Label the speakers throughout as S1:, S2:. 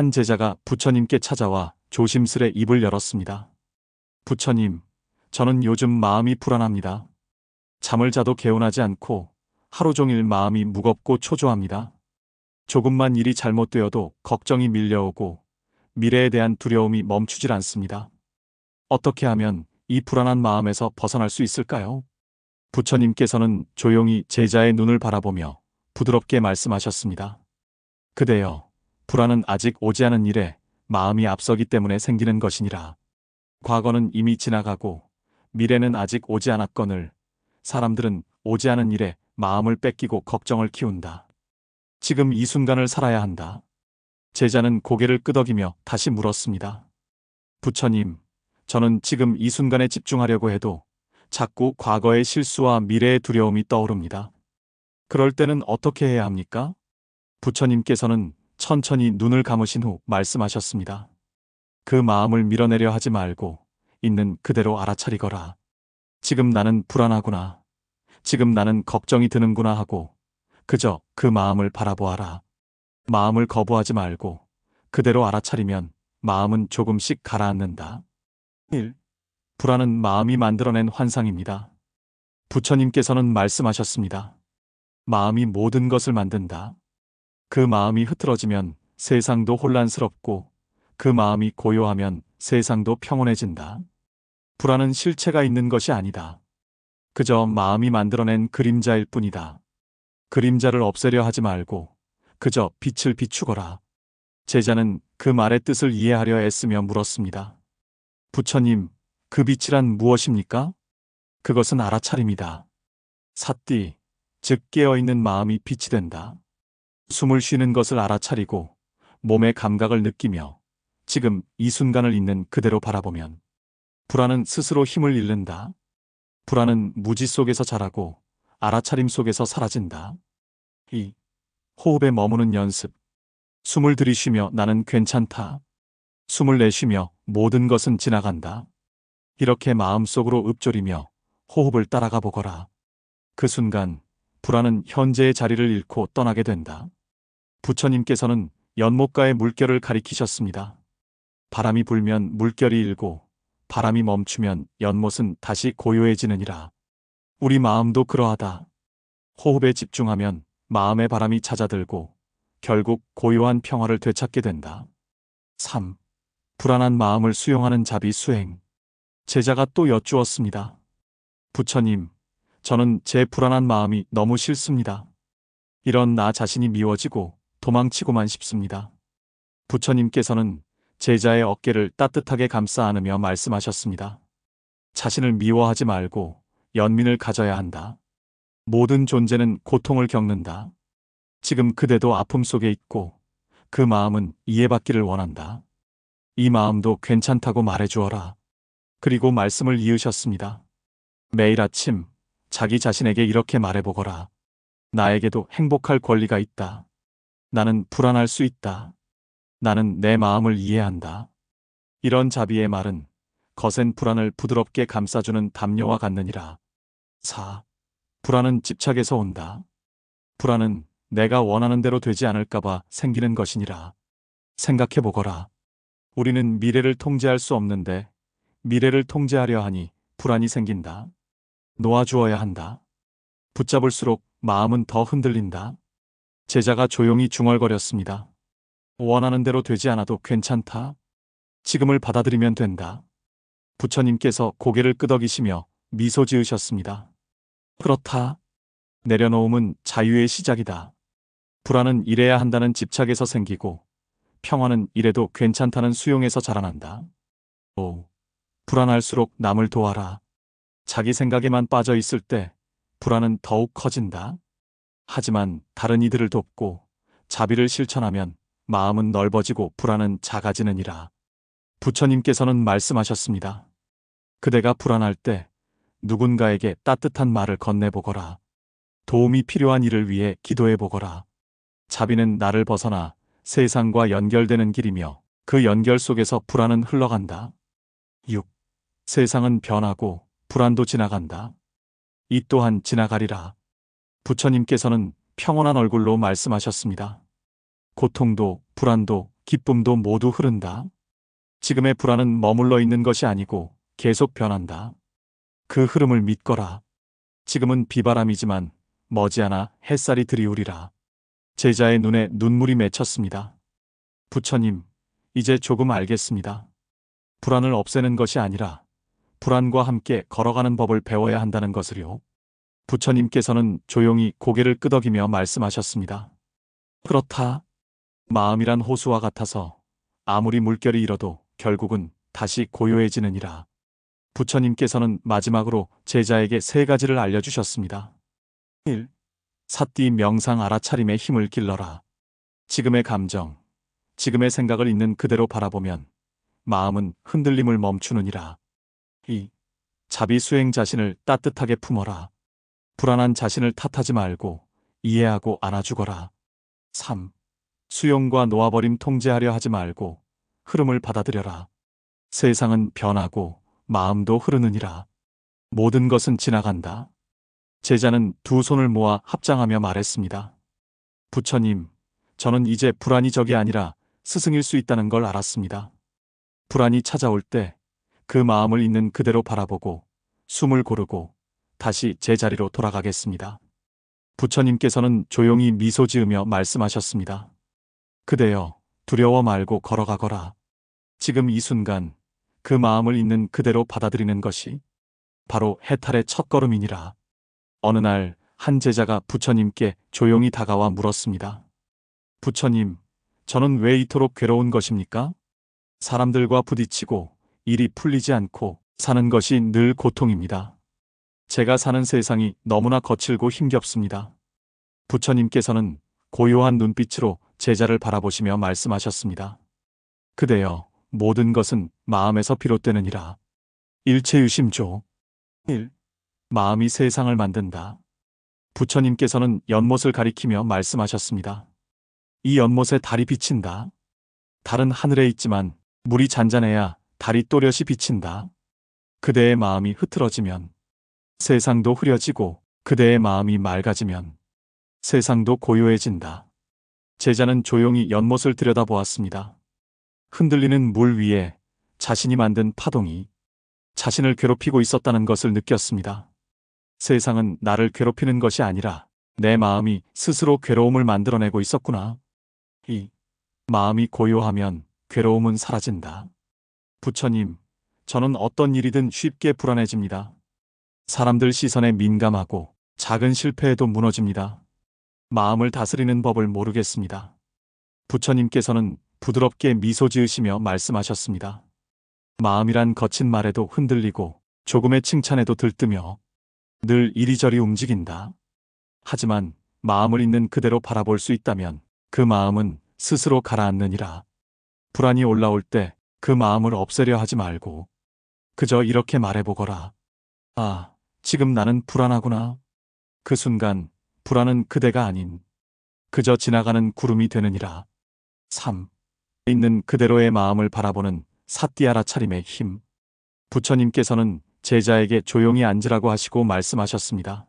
S1: 한 제자가 부처님께 찾아와 조심스레 입을 열었습니다. 부처님, 저는 요즘 마음이 불안합니다. 잠을 자도 개운하지 않고 하루 종일 마음이 무겁고 초조합니다. 조금만 일이 잘못되어도 걱정이 밀려오고 미래에 대한 두려움이 멈추질 않습니다. 어떻게 하면 이 불안한 마음에서 벗어날 수 있을까요? 부처님께서는 조용히 제자의 눈을 바라보며 부드럽게 말씀하셨습니다. 그대여, 불안은 아직 오지 않은 일에 마음이 앞서기 때문에 생기는 것이니라. 과거는 이미 지나가고 미래는 아직 오지 않았거늘 사람들은 오지 않은 일에 마음을 뺏기고 걱정을 키운다. 지금 이 순간을 살아야 한다. 제자는 고개를 끄덕이며 다시 물었습니다. 부처님, 저는 지금 이 순간에 집중하려고 해도 자꾸 과거의 실수와 미래의 두려움이 떠오릅니다. 그럴 때는 어떻게 해야 합니까? 부처님께서는 천천히 눈을 감으신 후 말씀하셨습니다. 그 마음을 밀어내려 하지 말고 있는 그대로 알아차리거라. 지금 나는 불안하구나. 지금 나는 걱정이 드는구나 하고 그저 그 마음을 바라보아라. 마음을 거부하지 말고 그대로 알아차리면 마음은 조금씩 가라앉는다. 1. 불안은 마음이 만들어낸 환상입니다. 부처님께서는 말씀하셨습니다. 마음이 모든 것을 만든다. 그 마음이 흐트러지면 세상도 혼란스럽고 그 마음이 고요하면 세상도 평온해진다. 불안은 실체가 있는 것이 아니다. 그저 마음이 만들어낸 그림자일 뿐이다. 그림자를 없애려 하지 말고 그저 빛을 비추거라. 제자는 그 말의 뜻을 이해하려 애쓰며 물었습니다. 부처님, 그 빛이란 무엇입니까? 그것은 알아차림이다. 삿띠, 즉 깨어있는 마음이 빛이 된다. 숨을 쉬는 것을 알아차리고 몸의 감각을 느끼며 지금 이 순간을 있는 그대로 바라보면 불안은 스스로 힘을 잃는다. 불안은 무지 속에서 자라고 알아차림 속에서 사라진다. 이 호흡에 머무는 연습. 숨을 들이쉬며 나는 괜찮다. 숨을 내쉬며 모든 것은 지나간다. 이렇게 마음속으로 읊조리며 호흡을 따라가 보거라. 그 순간 불안은 현재의 자리를 잃고 떠나게 된다. 부처님께서는 연못가의 물결을 가리키셨습니다. 바람이 불면 물결이 일고 바람이 멈추면 연못은 다시 고요해지느니라. 우리 마음도 그러하다. 호흡에 집중하면 마음의 바람이 찾아들고 결국 고요한 평화를 되찾게 된다. 3. 불안한 마음을 수용하는 자비 수행. 제자가 또 여쭈었습니다. 부처님, 저는 제 불안한 마음이 너무 싫습니다. 이런 나 자신이 미워지고 도망치고만 싶습니다. 부처님께서는 제자의 어깨를 따뜻하게 감싸 안으며 말씀하셨습니다. 자신을 미워하지 말고 연민을 가져야 한다. 모든 존재는 고통을 겪는다. 지금 그대도 아픔 속에 있고 그 마음은 이해받기를 원한다. 이 마음도 괜찮다고 말해주어라. 그리고 말씀을 이으셨습니다. 매일 아침 자기 자신에게 이렇게 말해보거라. 나에게도 행복할 권리가 있다. 나는 불안할 수 있다. 나는 내 마음을 이해한다. 이런 자비의 말은 거센 불안을 부드럽게 감싸주는 담요와 같느니라. 4. 불안은 집착에서 온다. 불안은 내가 원하는 대로 되지 않을까봐 생기는 것이니라. 생각해 보거라. 우리는 미래를 통제할 수 없는데 미래를 통제하려 하니 불안이 생긴다. 놓아주어야 한다. 붙잡을수록 마음은 더 흔들린다. 제자가 조용히 중얼거렸습니다. 원하는 대로 되지 않아도 괜찮다. 지금을 받아들이면 된다. 부처님께서 고개를 끄덕이시며 미소 지으셨습니다. 그렇다. 내려놓음은 자유의 시작이다. 불안은 이래야 한다는 집착에서 생기고 평화는 이래도 괜찮다는 수용에서 자라난다. 오, 불안할수록 남을 도와라. 자기 생각에만 빠져 있을 때 불안은 더욱 커진다. 하지만 다른 이들을 돕고 자비를 실천하면 마음은 넓어지고 불안은 작아지느니라. 부처님께서는 말씀하셨습니다. 그대가 불안할 때 누군가에게 따뜻한 말을 건네보거라. 도움이 필요한 이를 위해 기도해보거라. 자비는 나를 벗어나 세상과 연결되는 길이며 그 연결 속에서 불안은 흘러간다. 6. 세상은 변하고 불안도 지나간다. 이 또한 지나가리라. 부처님께서는 평온한 얼굴로 말씀하셨습니다. 고통도 불안도 기쁨도 모두 흐른다. 지금의 불안은 머물러 있는 것이 아니고 계속 변한다. 그 흐름을 믿거라. 지금은 비바람이지만 머지않아 햇살이 들이우리라. 제자의 눈에 눈물이 맺혔습니다. 부처님, 이제 조금 알겠습니다. 불안을 없애는 것이 아니라 불안과 함께 걸어가는 법을 배워야 한다는 것을요. 부처님께서는 조용히 고개를 끄덕이며 말씀하셨습니다. 그렇다. 마음이란 호수와 같아서 아무리 물결이 일어도 결국은 다시 고요해지느니라. 부처님께서는 마지막으로 제자에게 세 가지를 알려주셨습니다. 1. 사띠 명상 알아차림의 힘을 길러라. 지금의 감정, 지금의 생각을 있는 그대로 바라보면 마음은 흔들림을 멈추느니라. 2. 자비 수행 자신을 따뜻하게 품어라. 불안한 자신을 탓하지 말고 이해하고 안아주거라. 3. 수용과 놓아버림 통제하려 하지 말고 흐름을 받아들여라. 세상은 변하고 마음도 흐르느니라. 모든 것은 지나간다. 제자는 두 손을 모아 합장하며 말했습니다. 부처님, 저는 이제 불안이 적이 아니라 스승일 수 있다는 걸 알았습니다. 불안이 찾아올 때 그 마음을 있는 그대로 바라보고 숨을 고르고 다시 제 자리로 돌아가겠습니다. 부처님께서는 조용히 미소 지으며 말씀하셨습니다. 그대여, 두려워 말고 걸어가거라. 지금 이 순간 그 마음을 있는 그대로 받아들이는 것이 바로 해탈의 첫걸음이니라. 어느 날 한 제자가 부처님께 조용히 다가와 물었습니다. 부처님, 저는 왜 이토록 괴로운 것입니까? 사람들과 부딪히고 일이 풀리지 않고 사는 것이 늘 고통입니다. 제가 사는 세상이 너무나 거칠고 힘겹습니다. 부처님께서는 고요한 눈빛으로 제자를 바라보시며 말씀하셨습니다. 그대여, 모든 것은 마음에서 비롯되느니라. 일체유심조. 1. 마음이 세상을 만든다. 부처님께서는 연못을 가리키며 말씀하셨습니다. 이 연못에 달이 비친다. 달은 하늘에 있지만 물이 잔잔해야 달이 또렷이 비친다. 그대의 마음이 흐트러지면 세상도 흐려지고 그대의 마음이 맑아지면 세상도 고요해진다. 제자는 조용히 연못을 들여다보았습니다. 흔들리는 물 위에 자신이 만든 파동이 자신을 괴롭히고 있었다는 것을 느꼈습니다. 세상은 나를 괴롭히는 것이 아니라 내 마음이 스스로 괴로움을 만들어내고 있었구나. 이 마음이 고요하면 괴로움은 사라진다. 부처님, 저는 어떤 일이든 쉽게 불안해집니다. 사람들 시선에 민감하고 작은 실패에도 무너집니다. 마음을 다스리는 법을 모르겠습니다. 부처님께서는 부드럽게 미소 지으시며 말씀하셨습니다. 마음이란 거친 말에도 흔들리고 조금의 칭찬에도 들뜨며 늘 이리저리 움직인다. 하지만 마음을 있는 그대로 바라볼 수 있다면 그 마음은 스스로 가라앉느니라. 불안이 올라올 때 그 마음을 없애려 하지 말고 그저 이렇게 말해보거라. 아, 지금 나는 불안하구나. 그 순간 불안은 그대가 아닌 그저 지나가는 구름이 되느니라. 3. 있는 그대로의 마음을 바라보는 사띠아라 차림의 힘. 부처님께서는 제자에게 조용히 앉으라고 하시고 말씀하셨습니다.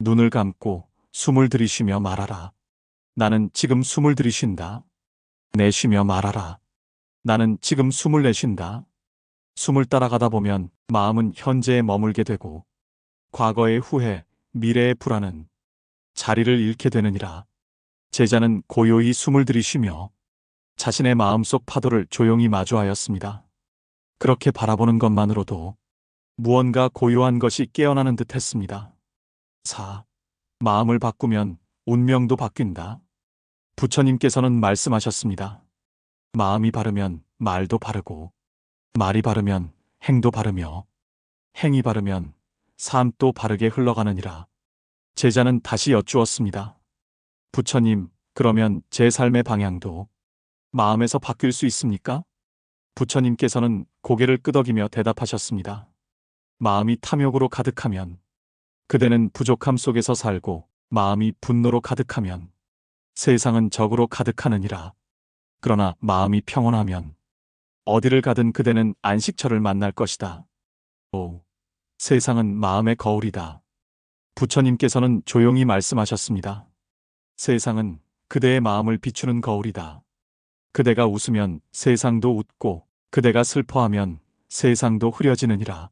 S1: 눈을 감고 숨을 들이쉬며 말하라. 나는 지금 숨을 들이쉰다. 내쉬며 말하라. 나는 지금 숨을 내쉰다. 숨을 따라가다 보면 마음은 현재에 머물게 되고 과거의 후회, 미래의 불안은 자리를 잃게 되느니라. 제자는 고요히 숨을 들이쉬며 자신의 마음속 파도를 조용히 마주하였습니다. 그렇게 바라보는 것만으로도 무언가 고요한 것이 깨어나는 듯 했습니다. 4. 마음을 바꾸면 운명도 바뀐다. 부처님께서는 말씀하셨습니다. 마음이 바르면 말도 바르고, 말이 바르면 행도 바르며, 행이 바르면 삶도 바르게 흘러가느니라. 제자는 다시 여쭈었습니다. 부처님, 그러면 제 삶의 방향도 마음에서 바뀔 수 있습니까? 부처님께서는 고개를 끄덕이며 대답하셨습니다. 마음이 탐욕으로 가득하면 그대는 부족함 속에서 살고 마음이 분노로 가득하면 세상은 적으로 가득하느니라. 그러나 마음이 평온하면 어디를 가든 그대는 안식처를 만날 것이다. 오, 세상은 마음의 거울이다. 부처님께서는 조용히 말씀하셨습니다. 세상은 그대의 마음을 비추는 거울이다. 그대가 웃으면 세상도 웃고 그대가 슬퍼하면 세상도 흐려지느니라.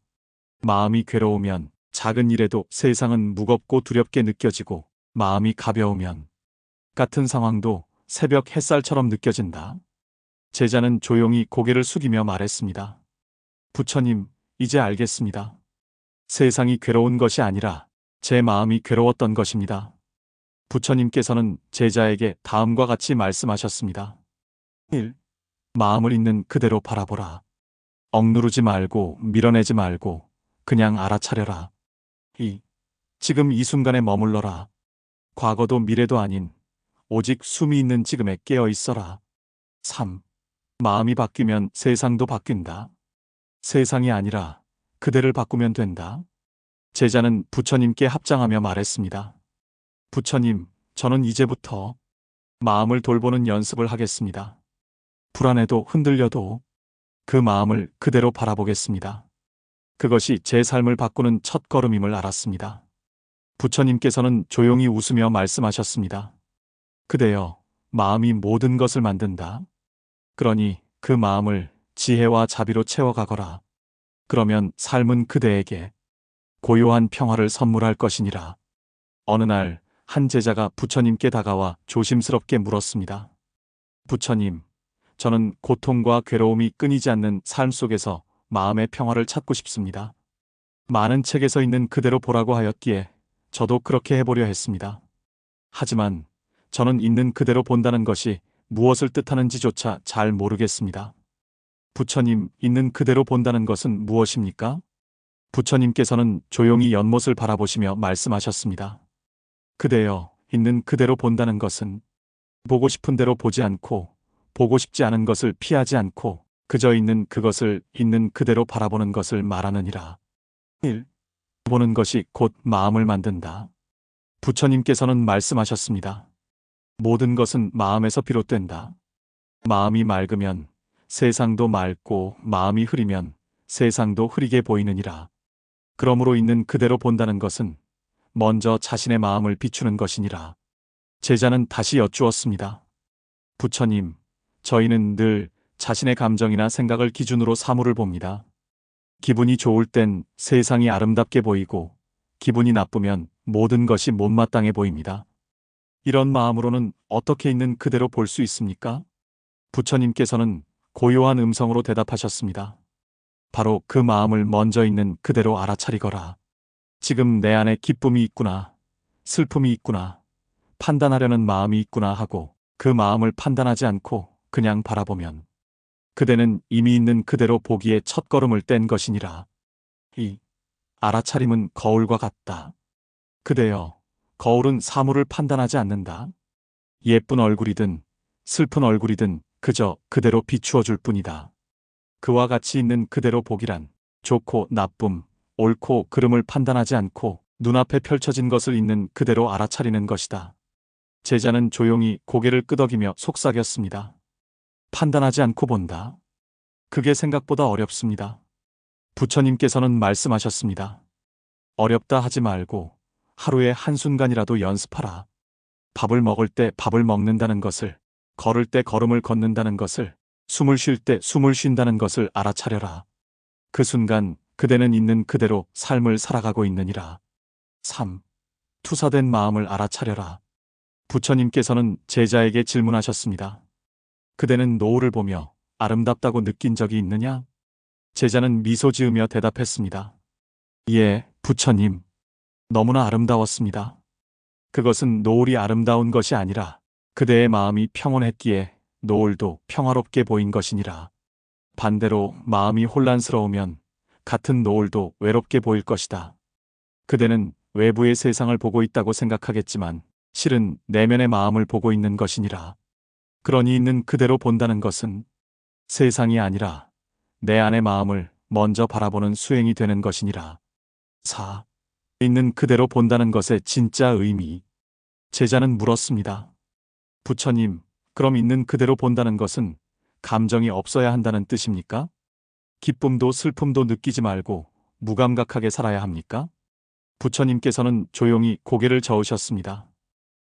S1: 마음이 괴로우면 작은 일에도 세상은 무겁고 두렵게 느껴지고 마음이 가벼우면 같은 상황도 새벽 햇살처럼 느껴진다. 제자는 조용히 고개를 숙이며 말했습니다. 부처님, 이제 알겠습니다. 세상이 괴로운 것이 아니라 제 마음이 괴로웠던 것입니다. 부처님께서는 제자에게 다음과 같이 말씀하셨습니다. 1. 마음을 있는 그대로 바라보라. 억누르지 말고 밀어내지 말고 그냥 알아차려라. 2. 지금 이 순간에 머물러라. 과거도 미래도 아닌 오직 숨이 있는 지금에 깨어 있어라. 3. 마음이 바뀌면 세상도 바뀐다. 세상이 아니라 그대를 바꾸면 된다. 제자는 부처님께 합장하며 말했습니다. 부처님, 저는 이제부터 마음을 돌보는 연습을 하겠습니다. 불안해도 흔들려도 그 마음을 그대로 바라보겠습니다. 그것이 제 삶을 바꾸는 첫 걸음임을 알았습니다. 부처님께서는 조용히 웃으며 말씀하셨습니다. 그대여, 마음이 모든 것을 만든다. 그러니 그 마음을 지혜와 자비로 채워가거라. 그러면 삶은 그대에게 고요한 평화를 선물할 것이니라. 어느 날 한 제자가 부처님께 다가와 조심스럽게 물었습니다. 부처님, 저는 고통과 괴로움이 끊이지 않는 삶 속에서 마음의 평화를 찾고 싶습니다. 많은 책에서 있는 그대로 보라고 하였기에 저도 그렇게 해보려 했습니다. 하지만 저는 있는 그대로 본다는 것이 무엇을 뜻하는지조차 잘 모르겠습니다. 부처님, 있는 그대로 본다는 것은 무엇입니까? 부처님께서는 조용히 연못을 바라보시며 말씀하셨습니다. 그대여, 있는 그대로 본다는 것은 보고 싶은 대로 보지 않고 보고 싶지 않은 것을 피하지 않고 그저 있는 그것을 있는 그대로 바라보는 것을 말하느니라. 1. 보는 것이 곧 마음을 만든다. 부처님께서는 말씀하셨습니다. 모든 것은 마음에서 비롯된다. 마음이 맑으면 세상도 맑고 마음이 흐리면 세상도 흐리게 보이느니라. 그러므로 있는 그대로 본다는 것은 먼저 자신의 마음을 비추는 것이니라. 제자는 다시 여쭈었습니다. 부처님, 저희는 늘 자신의 감정이나 생각을 기준으로 사물을 봅니다. 기분이 좋을 땐 세상이 아름답게 보이고, 기분이 나쁘면 모든 것이 못마땅해 보입니다. 이런 마음으로는 어떻게 있는 그대로 볼 수 있습니까? 부처님께서는 고요한 음성으로 대답하셨습니다. 바로 그 마음을 먼저 있는 그대로 알아차리거라. 지금 내 안에 기쁨이 있구나, 슬픔이 있구나, 판단하려는 마음이 있구나 하고 그 마음을 판단하지 않고 그냥 바라보면 그대는 이미 있는 그대로 보기에 첫 걸음을 뗀 것이니라. 이 알아차림은 거울과 같다. 그대여, 거울은 사물을 판단하지 않는다. 예쁜 얼굴이든 슬픈 얼굴이든 그저 그대로 비추어 줄 뿐이다. 그와 같이 있는 그대로 보기란 좋고 나쁨, 옳고 그름을 판단하지 않고 눈앞에 펼쳐진 것을 있는 그대로 알아차리는 것이다. 제자는 조용히 고개를 끄덕이며 속삭였습니다. 판단하지 않고 본다. 그게 생각보다 어렵습니다. 부처님께서는 말씀하셨습니다. 어렵다 하지 말고 하루에 한순간이라도 연습하라. 밥을 먹을 때 밥을 먹는다는 것을, 걸을 때 걸음을 걷는다는 것을, 숨을 쉴 때 숨을 쉰다는 것을 알아차려라. 그 순간 그대는 있는 그대로 삶을 살아가고 있느니라. 3. 투사된 마음을 알아차려라. 부처님께서는 제자에게 질문하셨습니다. 그대는 노을을 보며 아름답다고 느낀 적이 있느냐? 제자는 미소 지으며 대답했습니다. 예, 부처님. 너무나 아름다웠습니다. 그것은 노을이 아름다운 것이 아니라 그대의 마음이 평온했기에 노을도 평화롭게 보인 것이니라. 반대로 마음이 혼란스러우면 같은 노을도 외롭게 보일 것이다. 그대는 외부의 세상을 보고 있다고 생각하겠지만 실은 내면의 마음을 보고 있는 것이니라. 그러니 있는 그대로 본다는 것은 세상이 아니라 내 안의 마음을 먼저 바라보는 수행이 되는 것이니라. 4. 있는 그대로 본다는 것의 진짜 의미. 제자는 물었습니다. 부처님, 그럼 있는 그대로 본다는 것은 감정이 없어야 한다는 뜻입니까? 기쁨도 슬픔도 느끼지 말고 무감각하게 살아야 합니까? 부처님께서는 조용히 고개를 저으셨습니다.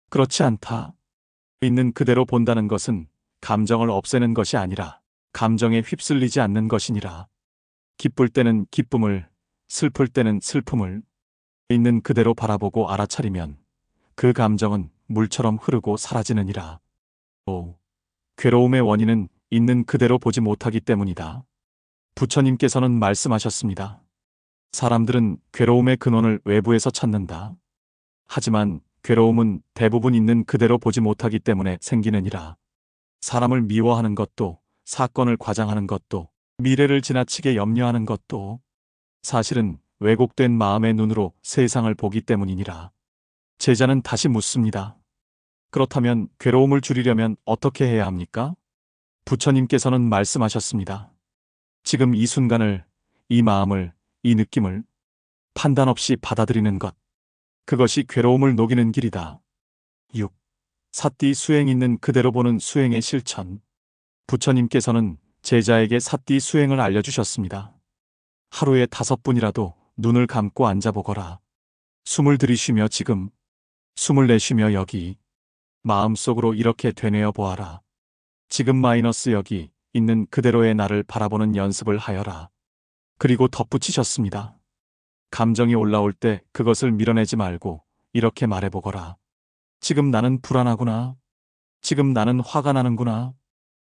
S1: 그렇지 않다. 있는 그대로 본다는 것은 감정을 없애는 것이 아니라 감정에 휩쓸리지 않는 것이니라. 기쁠 때는 기쁨을, 슬플 때는 슬픔을 있는 그대로 바라보고 알아차리면 그 감정은 물처럼 흐르고 사라지느니라. 오, 괴로움의 원인은 있는 그대로 보지 못하기 때문이다. 부처님께서는 말씀하셨습니다. 사람들은 괴로움의 근원을 외부에서 찾는다. 하지만 괴로움은 대부분 있는 그대로 보지 못하기 때문에 생기느니라. 사람을 미워하는 것도, 사건을 과장하는 것도, 미래를 지나치게 염려하는 것도, 사실은 왜곡된 마음의 눈으로 세상을 보기 때문이니라. 제자는 다시 묻습니다. 그렇다면 괴로움을 줄이려면 어떻게 해야 합니까? 부처님께서는 말씀하셨습니다. 지금 이 순간을, 이 마음을, 이 느낌을 판단 없이 받아들이는 것. 그것이 괴로움을 녹이는 길이다. 6. 사띠 수행 있는 그대로 보는 수행의 실천. 부처님께서는 제자에게 사띠 수행을 알려주셨습니다. 하루에 다섯 분이라도 눈을 감고 앉아보거라. 숨을 들이쉬며 지금, 숨을 내쉬며 여기, 마음속으로 이렇게 되뇌어 보아라. 지금 마이너스 여기 있는 그대로의 나를 바라보는 연습을 하여라. 그리고 덧붙이셨습니다. 감정이 올라올 때 그것을 밀어내지 말고 이렇게 말해보거라. 지금 나는 불안하구나. 지금 나는 화가 나는구나.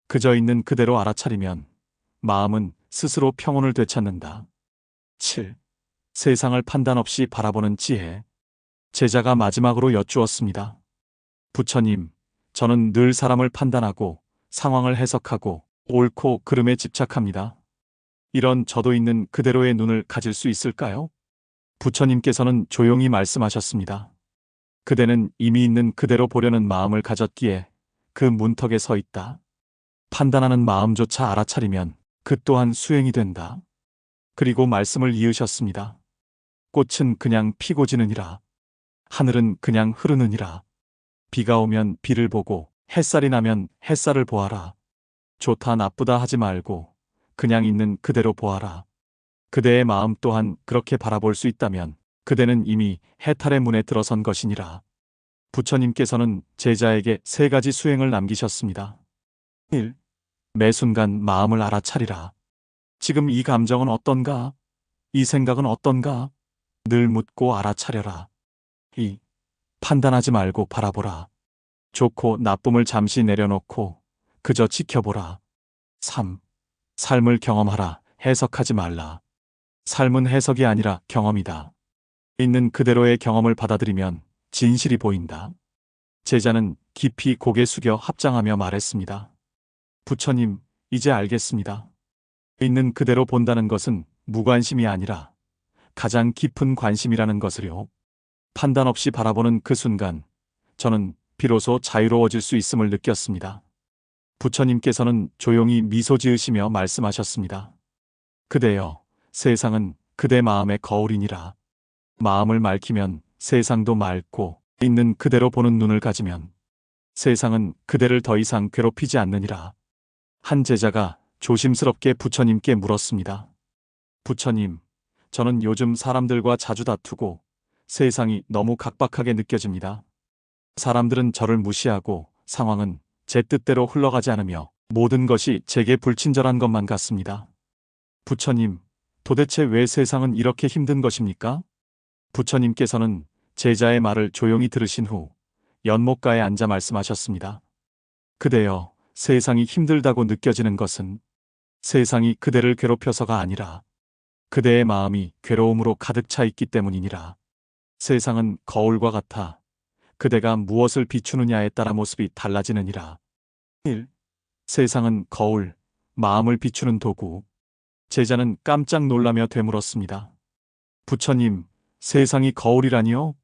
S1: 그저 있는 그대로 알아차리면 마음은 스스로 평온을 되찾는다. 7. 세상을 판단 없이 바라보는 지혜. 제자가 마지막으로 여쭈었습니다. 부처님, 저는 늘 사람을 판단하고 상황을 해석하고 옳고 그름에 집착합니다. 이런 저도 있는 그대로의 눈을 가질 수 있을까요? 부처님께서는 조용히 말씀하셨습니다. 그대는 이미 있는 그대로 보려는 마음을 가졌기에 그 문턱에 서 있다. 판단하는 마음조차 알아차리면 그 또한 수행이 된다. 그리고 말씀을 이으셨습니다. 꽃은 그냥 피고 지느니라. 하늘은 그냥 흐르느니라. 비가 오면 비를 보고 햇살이 나면 햇살을 보아라. 좋다 나쁘다 하지 말고 그냥 있는 그대로 보아라. 그대의 마음 또한 그렇게 바라볼 수 있다면 그대는 이미 해탈의 문에 들어선 것이니라. 부처님께서는 제자에게 세 가지 수행을 남기셨습니다. 1. 매 순간 마음을 알아차리라. 지금 이 감정은 어떤가? 이 생각은 어떤가? 늘 묻고 알아차려라. 2. 판단하지 말고 바라보라. 좋고 나쁨을 잠시 내려놓고 그저 지켜보라. 3. 삶을 경험하라. 해석하지 말라. 삶은 해석이 아니라 경험이다. 있는 그대로의 경험을 받아들이면 진실이 보인다. 제자는 깊이 고개 숙여 합장하며 말했습니다. 부처님, 이제 알겠습니다. 있는 그대로 본다는 것은 무관심이 아니라 가장 깊은 관심이라는 것을요. 판단 없이 바라보는 그 순간, 저는 비로소 자유로워질 수 있음을 느꼈습니다. 부처님께서는 조용히 미소 지으시며 말씀하셨습니다. 그대여, 세상은 그대 마음의 거울이니라. 마음을 맑히면 세상도 맑고 있는 그대로 보는 눈을 가지면 세상은 그대를 더 이상 괴롭히지 않느니라. 한 제자가 조심스럽게 부처님께 물었습니다. 부처님, 저는 요즘 사람들과 자주 다투고 세상이 너무 각박하게 느껴집니다. 사람들은 저를 무시하고 상황은 제 뜻대로 흘러가지 않으며 모든 것이 제게 불친절한 것만 같습니다. 부처님, 도대체 왜 세상은 이렇게 힘든 것입니까? 부처님께서는 제자의 말을 조용히 들으신 후 연못가에 앉아 말씀하셨습니다. 그대여, 세상이 힘들다고 느껴지는 것은 세상이 그대를 괴롭혀서가 아니라 그대의 마음이 괴로움으로 가득 차 있기 때문이니라. 세상은 거울과 같아 그대가 무엇을 비추느냐에 따라 모습이 달라지느니라. 1. 세상은 거울, 마음을 비추는 도구. 제자는 깜짝 놀라며 되물었습니다. 부처님, 세상이 거울이라니요?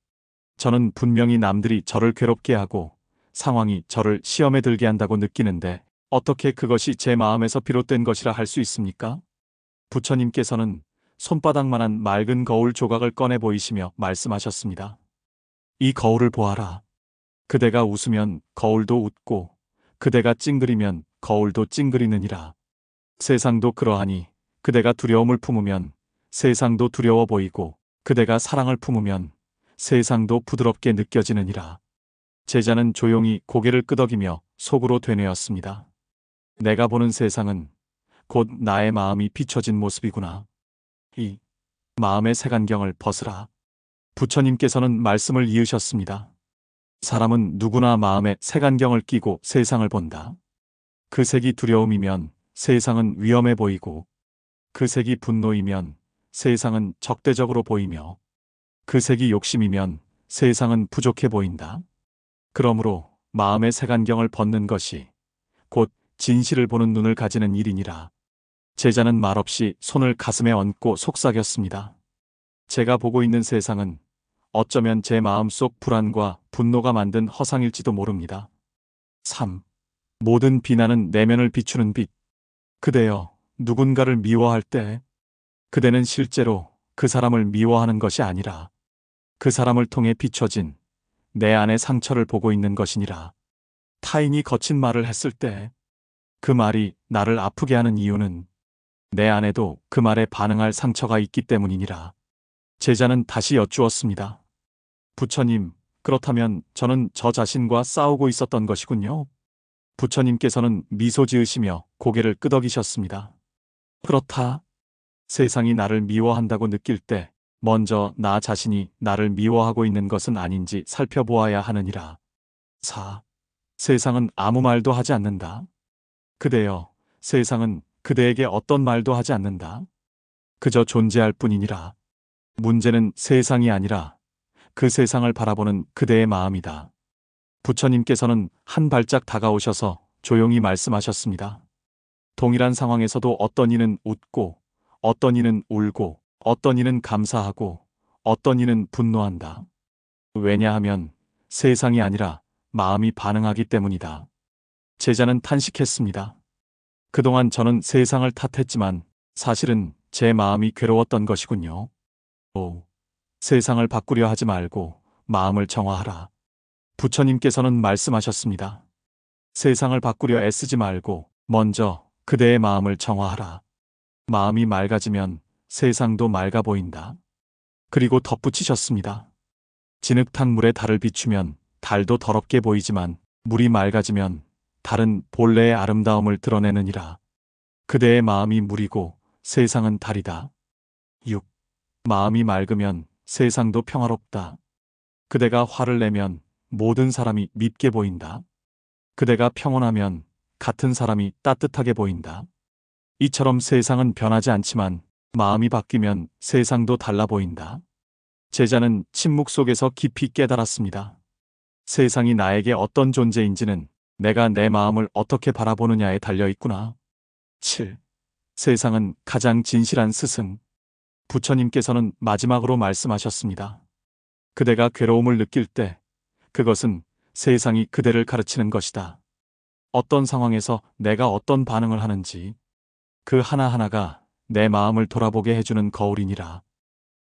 S1: 저는 분명히 남들이 저를 괴롭게 하고 상황이 저를 시험에 들게 한다고 느끼는데 어떻게 그것이 제 마음에서 비롯된 것이라 할 수 있습니까? 부처님께서는 손바닥만한 맑은 거울 조각을 꺼내 보이시며 말씀하셨습니다. 이 거울을 보아라. 그대가 웃으면 거울도 웃고 그대가 찡그리면 거울도 찡그리느니라. 세상도 그러하니 그대가 두려움을 품으면 세상도 두려워 보이고 그대가 사랑을 품으면 세상도 부드럽게 느껴지느니라. 제자는 조용히 고개를 끄덕이며 속으로 되뇌었습니다. 내가 보는 세상은 곧 나의 마음이 비춰진 모습이구나. 이 마음의 색안경을 벗으라. 부처님께서는 말씀을 이으셨습니다. 사람은 누구나 마음에 색안경을 끼고 세상을 본다. 그 색이 두려움이면 세상은 위험해 보이고 그 색이 분노이면 세상은 적대적으로 보이며 그 색이 욕심이면 세상은 부족해 보인다. 그러므로 마음의 색안경을 벗는 것이 곧 진실을 보는 눈을 가지는 일이니라. 제자는 말없이 손을 가슴에 얹고 속삭였습니다. 제가 보고 있는 세상은 어쩌면 제 마음속 불안과 분노가 만든 허상일지도 모릅니다. 3. 모든 비난은 내면을 비추는 빛. 그대여, 누군가를 미워할 때, 그대는 실제로 그 사람을 미워하는 것이 아니라 그 사람을 통해 비춰진 내 안의 상처를 보고 있는 것이니라. 타인이 거친 말을 했을 때, 그 말이 나를 아프게 하는 이유는 내 안에도 그 말에 반응할 상처가 있기 때문이니라. 제자는 다시 여쭈었습니다. 부처님, 그렇다면 저는 저 자신과 싸우고 있었던 것이군요. 부처님께서는 미소 지으시며 고개를 끄덕이셨습니다. 그렇다. 세상이 나를 미워한다고 느낄 때 먼저 나 자신이 나를 미워하고 있는 것은 아닌지 살펴보아야 하느니라. 4. 세상은 아무 말도 하지 않는다. 그대여, 세상은 그대에게 어떤 말도 하지 않는다. 그저 존재할 뿐이니라. 문제는 세상이 아니라 그 세상을 바라보는 그대의 마음이다. 부처님께서는 한 발짝 다가오셔서 조용히 말씀하셨습니다. 동일한 상황에서도 어떤 이는 웃고, 어떤 이는 울고, 어떤 이는 감사하고, 어떤 이는 분노한다. 왜냐하면 세상이 아니라 마음이 반응하기 때문이다. 제자는 탄식했습니다. 그동안 저는 세상을 탓했지만 사실은 제 마음이 괴로웠던 것이군요. 오, 세상을 바꾸려 하지 말고 마음을 정화하라. 부처님께서는 말씀하셨습니다. 세상을 바꾸려 애쓰지 말고 먼저 그대의 마음을 정화하라. 마음이 맑아지면 세상도 맑아 보인다. 그리고 덧붙이셨습니다. 진흙탕 물에 달을 비추면 달도 더럽게 보이지만 물이 맑아지면 달은 본래의 아름다움을 드러내느니라. 그대의 마음이 물이고 세상은 달이다. 6. 마음이 맑으면 세상도 평화롭다. 그대가 화를 내면 모든 사람이 밉게 보인다. 그대가 평온하면 같은 사람이 따뜻하게 보인다. 이처럼 세상은 변하지 않지만 마음이 바뀌면 세상도 달라 보인다. 제자는 침묵 속에서 깊이 깨달았습니다. 세상이 나에게 어떤 존재인지는 내가 내 마음을 어떻게 바라보느냐에 달려 있구나. 7. 세상은 가장 진실한 스승. 부처님께서는 마지막으로 말씀하셨습니다. 그대가 괴로움을 느낄 때 그것은 세상이 그대를 가르치는 것이다. 어떤 상황에서 내가 어떤 반응을 하는지 그 하나하나가 내 마음을 돌아보게 해주는 거울이니라.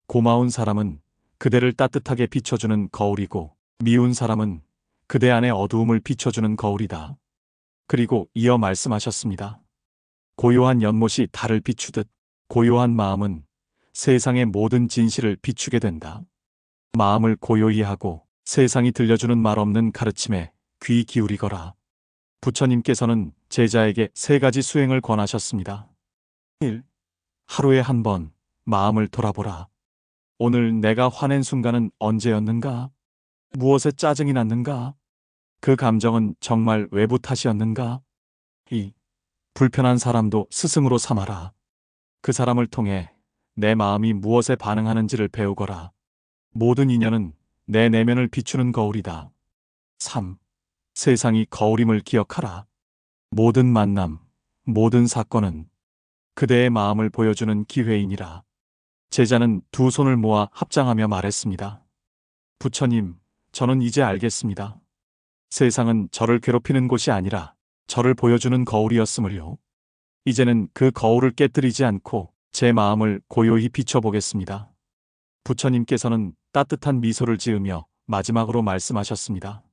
S1: 고마운 사람은 그대를 따뜻하게 비춰주는 거울이고 미운 사람은 그대 안의 어두움을 비춰주는 거울이다. 그리고 이어 말씀하셨습니다. 고요한 연못이 달을 비추듯 고요한 마음은 세상의 모든 진실을 비추게 된다. 마음을 고요히 하고 세상이 들려주는 말 없는 가르침에 귀 기울이거라. 부처님께서는 제자에게 세 가지 수행을 권하셨습니다. 1. 하루에 한 번 마음을 돌아보라. 오늘 내가 화낸 순간은 언제였는가? 무엇에 짜증이 났는가? 그 감정은 정말 외부 탓이었는가? 2. 불편한 사람도 스승으로 삼아라. 그 사람을 통해 내 마음이 무엇에 반응하는지를 배우거라. 모든 인연은 내 내면을 비추는 거울이다. 3. 세상이 거울임을 기억하라. 모든 만남, 모든 사건은 그대의 마음을 보여주는 기회이니라. 제자는 두 손을 모아 합장하며 말했습니다. 부처님, 저는 이제 알겠습니다. 세상은 저를 괴롭히는 곳이 아니라 저를 보여주는 거울이었으므요. 이제는 그 거울을 깨뜨리지 않고 제 마음을 고요히 비춰보겠습니다. 부처님께서는 따뜻한 미소를 지으며 마지막으로 말씀하셨습니다.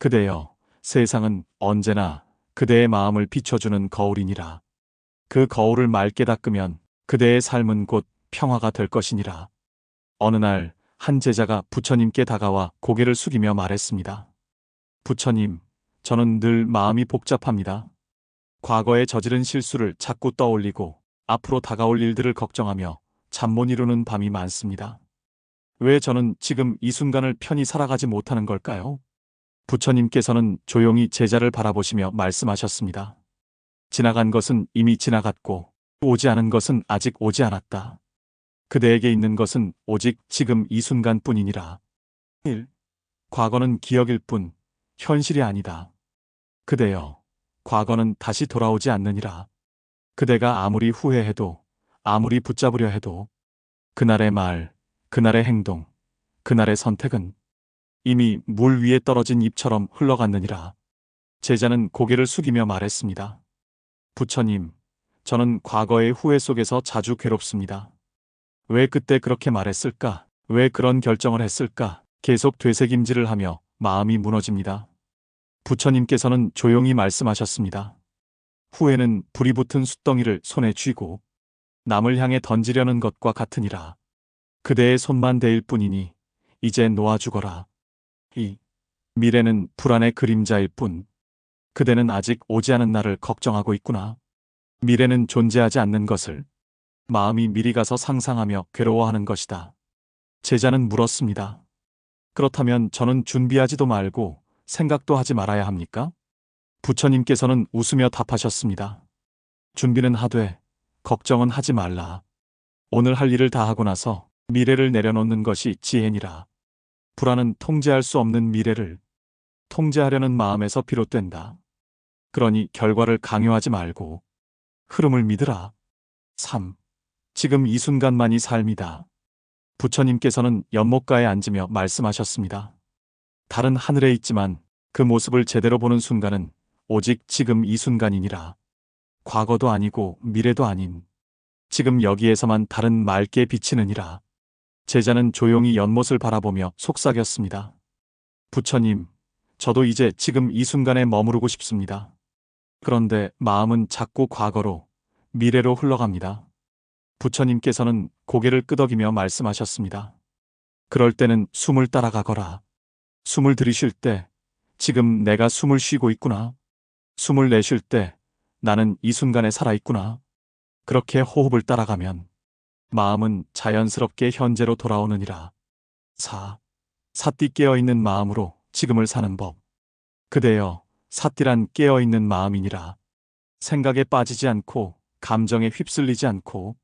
S1: 그대여, 세상은 언제나 그대의 마음을 비춰주는 거울이니라. 그 거울을 맑게 닦으면 그대의 삶은 곧 평화가 될 것이니라. 어느 날 한 제자가 부처님께 다가와 고개를 숙이며 말했습니다. 부처님, 저는 늘 마음이 복잡합니다. 과거에 저지른 실수를 자꾸 떠올리고 앞으로 다가올 일들을 걱정하며 잠 못 이루는 밤이 많습니다. 왜 저는 지금 이 순간을 편히 살아가지 못하는 걸까요? 부처님께서는 조용히 제자를 바라보시며 말씀하셨습니다. 지나간 것은 이미 지나갔고 오지 않은 것은 아직 오지 않았다. 그대에게 있는 것은 오직 지금 이 순간뿐이니라. 1. 과거는 기억일 뿐 현실이 아니다. 그대여, 과거는 다시 돌아오지 않느니라. 그대가 아무리 후회해도 아무리 붙잡으려 해도 그날의 말, 그날의 행동, 그날의 선택은 이미 물 위에 떨어진 잎처럼 흘러갔느니라. 제자는 고개를 숙이며 말했습니다. 부처님, 저는 과거의 후회 속에서 자주 괴롭습니다. 왜 그때 그렇게 말했을까? 왜 그런 결정을 했을까? 계속 되새김질을 하며 마음이 무너집니다. 부처님께서는 조용히 말씀하셨습니다. 후회는 불이 붙은 숯덩이를 손에 쥐고 남을 향해 던지려는 것과 같으니라. 그대의 손만 대일 뿐이니 이제 놓아주거라. 이 미래는 불안의 그림자일 뿐 그대는 아직 오지 않은 날을 걱정하고 있구나. 미래는 존재하지 않는 것을 마음이 미리 가서 상상하며 괴로워하는 것이다. 제자는 물었습니다. 그렇다면 저는 준비하지도 말고 생각도 하지 말아야 합니까? 부처님께서는 웃으며 답하셨습니다. 준비는 하되 걱정은 하지 말라. 오늘 할 일을 다 하고 나서 미래를 내려놓는 것이 지혜니라. 불안은 통제할 수 없는 미래를 통제하려는 마음에서 비롯된다. 그러니 결과를 강요하지 말고 흐름을 믿으라. 3. 지금 이 순간만이 삶이다. 부처님께서는 연못가에 앉으며 말씀하셨습니다. 달은 하늘에 있지만 그 모습을 제대로 보는 순간은 오직 지금 이 순간이니라. 과거도 아니고 미래도 아닌 지금 여기에서만 달은 맑게 비치느니라. 제자는 조용히 연못을 바라보며 속삭였습니다. 부처님, 저도 이제 지금 이 순간에 머무르고 싶습니다. 그런데 마음은 자꾸 과거로, 미래로 흘러갑니다. 부처님께서는 고개를 끄덕이며 말씀하셨습니다. 그럴 때는 숨을 따라가거라. 숨을 들이쉴 때, 지금 내가 숨을 쉬고 있구나. 숨을 내쉴 때, 나는 이 순간에 살아있구나. 그렇게 호흡을 따라가면, 마음은 자연스럽게 현재로 돌아오느니라. 4. 사띠 깨어있는 마음으로 지금을 사는 법. 그대여, 사띠란 깨어있는 마음이니라. 생각에 빠지지 않고, 감정에 휩쓸리지 않고,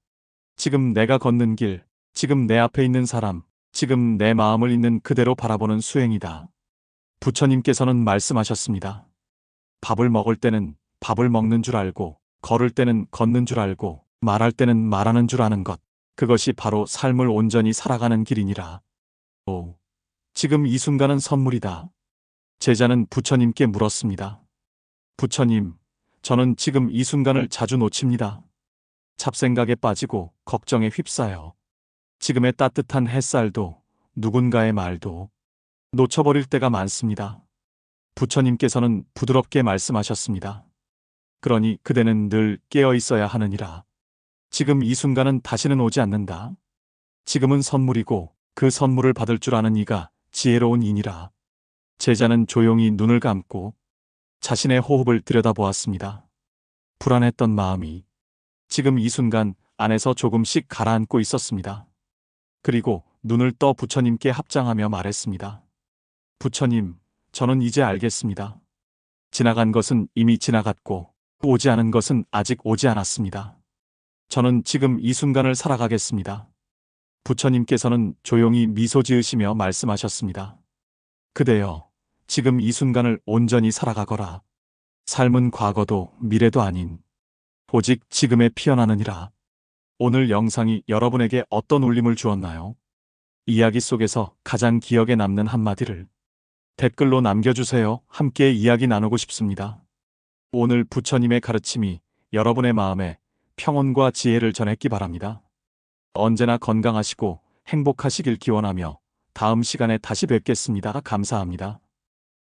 S1: 지금 내가 걷는 길, 지금 내 앞에 있는 사람, 지금 내 마음을 있는 그대로 바라보는 수행이다. 부처님께서는 말씀하셨습니다. 밥을 먹을 때는 밥을 먹는 줄 알고, 걸을 때는 걷는 줄 알고, 말할 때는 말하는 줄 아는 것. 그것이 바로 삶을 온전히 살아가는 길이니라. 오, 지금 이 순간은 선물이다. 제자는 부처님께 물었습니다. 부처님, 저는 지금 이 순간을 자주 놓칩니다. 잡생각에 빠지고 걱정에 휩싸여. 지금의 따뜻한 햇살도 누군가의 말도 놓쳐버릴 때가 많습니다. 부처님께서는 부드럽게 말씀하셨습니다. 그러니 그대는 늘 깨어 있어야 하느니라. 지금 이 순간은 다시는 오지 않는다. 지금은 선물이고 그 선물을 받을 줄 아는 이가 지혜로운 이니라. 제자는 조용히 눈을 감고 자신의 호흡을 들여다보았습니다. 불안했던 마음이 지금 이 순간 안에서 조금씩 가라앉고 있었습니다. 그리고 눈을 떠 부처님께 합장하며 말했습니다. 부처님, 저는 이제 알겠습니다. 지나간 것은 이미 지나갔고 오지 않은 것은 아직 오지 않았습니다. 저는 지금 이 순간을 살아가겠습니다. 부처님께서는 조용히 미소 지으시며 말씀하셨습니다. 그대여, 지금 이 순간을 온전히 살아가거라. 삶은 과거도 미래도 아닌 오직 지금에 피어나느니라. 오늘 영상이 여러분에게 어떤 울림을 주었나요? 이야기 속에서 가장 기억에 남는 한마디를 댓글로 남겨주세요. 함께 이야기 나누고 싶습니다. 오늘 부처님의 가르침이 여러분의 마음에 평온과 지혜를 전했기 바랍니다. 언제나 건강하시고 행복하시길 기원하며 다음 시간에 다시 뵙겠습니다. 감사합니다.